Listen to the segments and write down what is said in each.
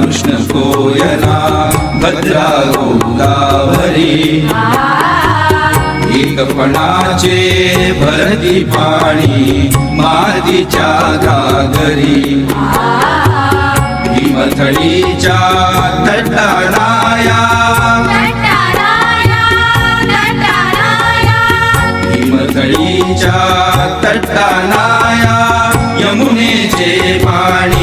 कृष्ण कोयना भद्रा गोदावरी. एकपणाचे भरती पाणी मादीच्या घागरी. हिमथळीच्या तटाराया. हिमथळीच्या तटानाया यमुनेचे पाणी.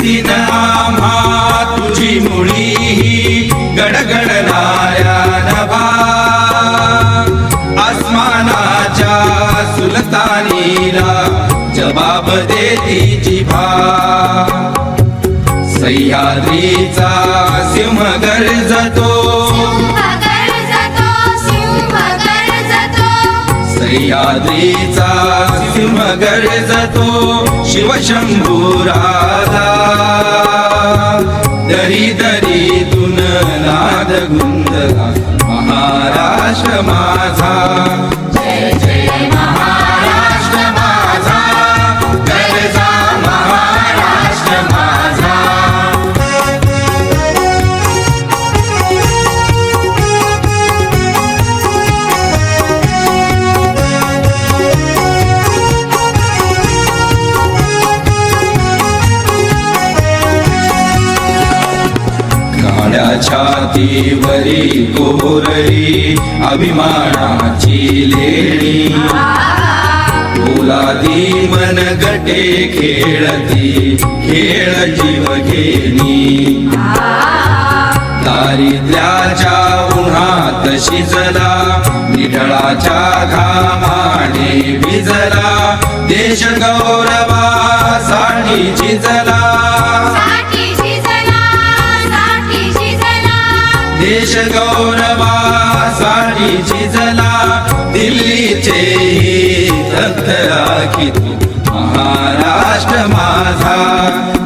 भीती न आम्हा तुझी मुळी ही गडगडणाऱ्या नभा आसमानाच्या सुलतानीला जबाब देती जिभा सह्याद्रीचा सिंह गरजतो सह्याद्रीचा सिंह गरजतो शिवशंभूराधा दरी दरीतून नाद गुंदला महाराष्ट्र माझा. काळ्या छातीवरी कोरली अभिमानाची लेणी. पोलादी मन गटे खेळती खेळ जीव घेणी. दारिद्र्याच्या उन्हात शिजला निढळाच्या घामाने भिजला. देश गौरवासाठी झिजला गौरवासाठी झिजला दिल्लीचे थकरा महाराष्ट्र माझा